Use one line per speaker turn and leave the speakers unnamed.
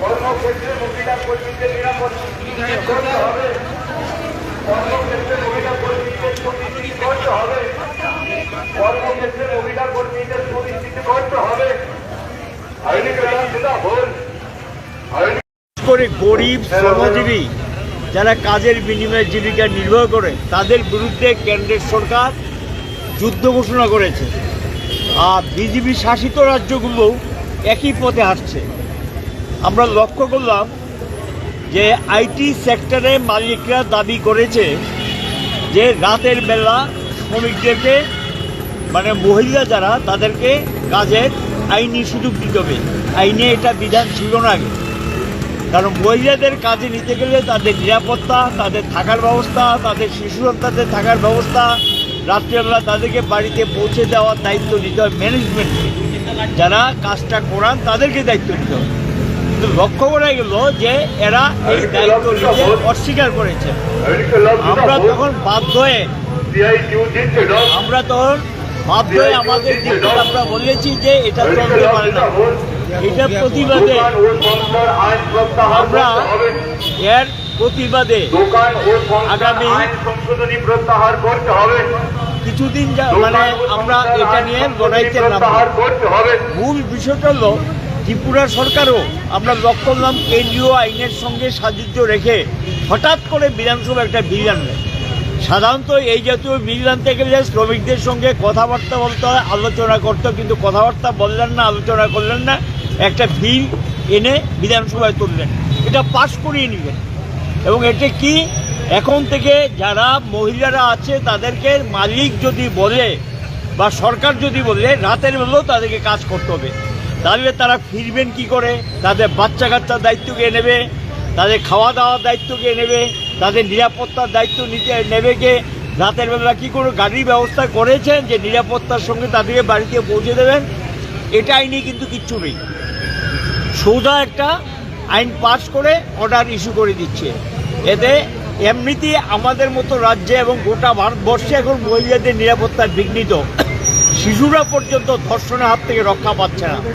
কর্মক্ষেত্রে মহিলা নিরাপদ করতে হবে। কর্মক্ষেত্রে মহিলা সুনিশ্চিত করতে হবে। কর্মক্ষেত্রে মহিলা কর্মীদের সুনিশ্চিত করতে হবে।
করে গরিব শ্রমজীবী যারা কাজের বিনিময়ে জীবিকা নির্বাহ করে, তাদের বিরুদ্ধে কেন্দ্রের সরকার যুদ্ধ ঘোষণা করেছে। আর বিজেপি শাসিত রাজ্যগুলো একই পথে হাঁটছে। আমরা লক্ষ্য করলাম যে আইটি সেক্টরে মালিকরা দাবি করেছে যে রাতের বেলা শ্রমিকদেরকে মানে মহিলা যারা, তাদেরকে কাজের আইনি সুযোগ দিতে হবে। আইনে এটা বিধান ছিল না আগে। কারণ মহিলাদের কাজে নিতে গেলে তাদের নিরাপত্তা, তাদের থাকার ব্যবস্থা, তাদের শিশু সন্তানদের থাকার ব্যবস্থা রাত্রেবেলা তাদেরকে বাড়িতে পৌঁছে দেওয়ার দায়িত্ব নিতে হয় ম্যানেজমেন্টকে যারা কাজটা করান তাদেরকে দায়িত্ব নিতে হবে কিন্তু লক্ষ্য করা গেল যে এরা এই দায়িত্ব নিতে অস্বীকার করেছে। আমরা তখন বাধ্য হয়ে আমরা তখন বাধ্য হয়ে আমাদের দিকে আমরা বলেছি যে এটা চলতে পারে না। এটার প্রতিবাদে আমরা এর প্রতিবাদে আগামী-
সংশোধনী প্রত্যাহার করতে হবে।
কিছুদিন যা- মানে আমরা এটা নিয়ে লড়াইতে
হবে।
মূল বিষয়টা হলো ত্রিপুরা সরকারও আমরা লক্ষ্য করলাম কেন্দ্রীয় আইনের সঙ্গে সাযুজ্য রেখে হঠাৎ করে বিধানসভা একটা বিল আনবে। সাধারণত এই জাতীয় বিল আনতে গেলে শ্রমিকদের সঙ্গে কথাবার্তা বলতে হয় আলোচনা করতে কিন্তু কথাবার্তা বললেন না আলোচনা করলেন না একটা বিল এনে বিধানসভায় তুললেন। এটা পাশ করিয়ে নেবেন এবং এটি কি? এখন থেকে যারা মহিলারা আছে, তাদেরকে মালিক যদি বলে বা সরকার যদি বলে, রাতের বেলাও তাদেরকে কাজ করতে হবে। তাহলে তারা ফিরবেন কি করে? তাদের বাচ্চা কাচ্চার দায়িত্ব কে নেবে? তাদের খাওয়া দাওয়ার দায়িত্ব কে নেবে? তাদের নিরাপত্তার দায়িত্ব নিতে নেবে কে? রাতের বেলা কি কোনো গাড়ির ব্যবস্থা করেছেন যে নিরাপত্তার সঙ্গে তাদেরকে বাড়িতে পৌঁছে দেবেন? এটা আইনে কিন্তু কিচ্ছু নেই। সোজা একটা আইন পাশ করে অর্ডার ইস্যু করে দিচ্ছে। এতে এমনিতে আমাদের মতো রাজ্যে এবং গোটা ভারতবর্ষে এখন মহিলাদের নিরাপত্তা বিঘ্নিত। শিশুরা পর্যন্ত ধর্ষণের হাত থেকে রক্ষা পাচ্ছে না।